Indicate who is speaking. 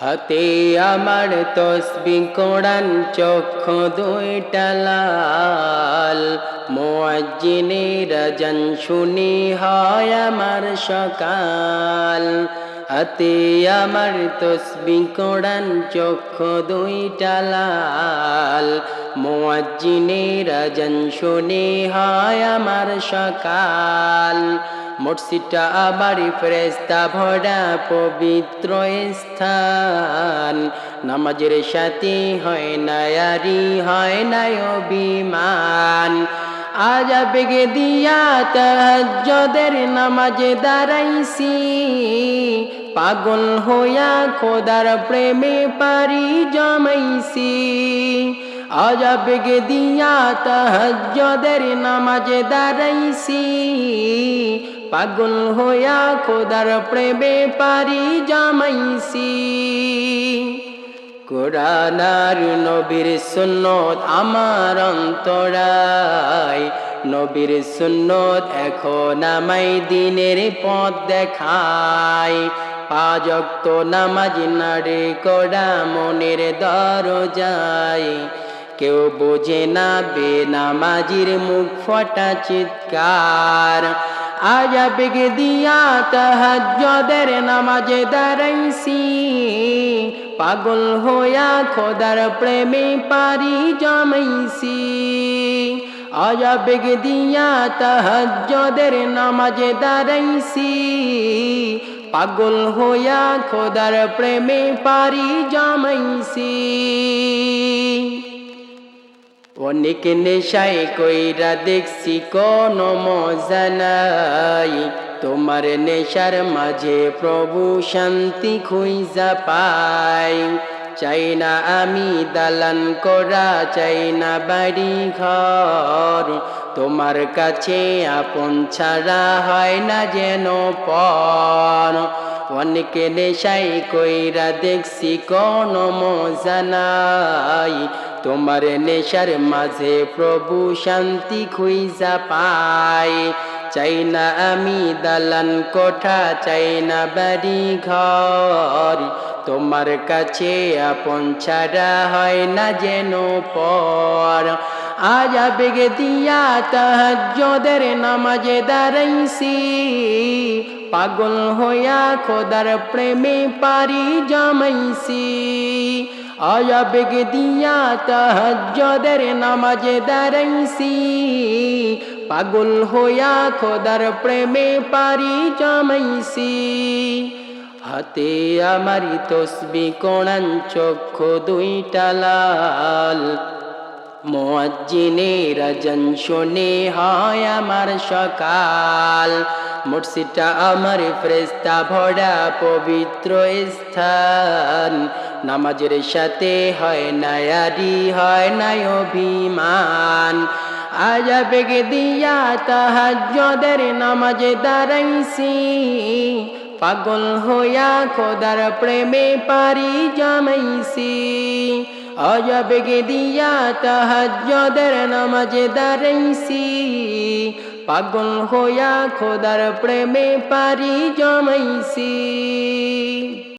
Speaker 1: হাতে আমার তসবি কোরআন চক্ষু দুইটা লাল। মোয়াজ্জিনের রাজন শুনি হয় আমার সকাল। হাতে আমার তসবি কোরআন চক্ষু দুইটা লাল। মোয়াজ্জিনের রাজন শুনি হয় আমার সকাল। মসজিদটা আবার ফেরেস্তা ভরা পবিত্র স্থান। নামাজের সাথে হয় নায়ারি হয় না, অভিমান। আজ বেগে দিয়া তাহাজ্জদের নামাজে দাঁড়াইছি। পাগল হইয়া খোদার প্রেমে পারি জমাইছি। আজ বেগে দিয়া তাহাজ্জদের নামাজে দাঁড়াইছি। পাগল হইয়া খোদার প্রেমে পারি জামাইছি কোরআনার নবীর সুন্নত আমার অন্তরায়। নবীর সুন্নত এখন আমাই দিনের পথ দেখায়। পাজক্ত নামাজ নারে করা মনের দরজায়। কেউ বোঝে না বে নামাজির মুখ ফটা চিৎকার। আজ বেগে দিয়া তাহাজ্জদের নামাজে দাঁড়াইছি। পাগল হইয়া খোদার প্রেমে পারি জমাইছি। আজ বেগে দিয়া তাহাজ্জদের নামাজে দাঁড়াইছি। পাগল হইয়া খোদার প্রেমে পারি জমাইছি। অনেক নেশায় কইরা দেখছি কোন মজা নাই। তোমার নেশার মাঝে প্রভু শান্তি খুঁজা পাই। চাই না আমি দালান করা, চাই না বাড়ি ঘর তোমার কাছে আপন ছাড়া হয় না যেন পর। অনেকে নেশাই কইরা দেখছি কোন মজা নাই। তোমার নেশার মাঝে প্রভু শান্তি খুঁজা পাই। চাই না আমি দালান কোঠা, চাই না বাড়ি ঘর তোমার কাছে আপন ছাড়া হয় না যেন পর। আজ বেগে দিয়া তাহাজ্জদের নামাজে দাঁড়াইছি। পাগল হইয়া খোদার প্রেমে পারি জমাইছি। আজ বেগে দিয়া তাহাজ্জদের নামাজে দাঁড়াইছি। পাগল হইয়া খোদার প্রেমে পারি জমাইছি। হাতে আমারি তসবি কোণান চক্ষু দুইটা লাল। মোয়াজ্জিনের জন শোনে হয় আমার সকাল। মসজিদটা আমার ফ্রেস্তা ভরা পবিত্র স্থান। নামাজের সাথে হয় নায়ারি, হয় নাই অভিমান। আজ বেগে দিয়া তাহাজ্জদের নামাজে দাঁড়াইছি। পাগল হইয়া খোদার প্রেমে পারি জমাইছি। আজ বেগে দিয়া তাহাজ্জদের নামাজে দাঁড়াইছি। পাগল হইয়া খোদার প্রেমে পারি জমাইছি।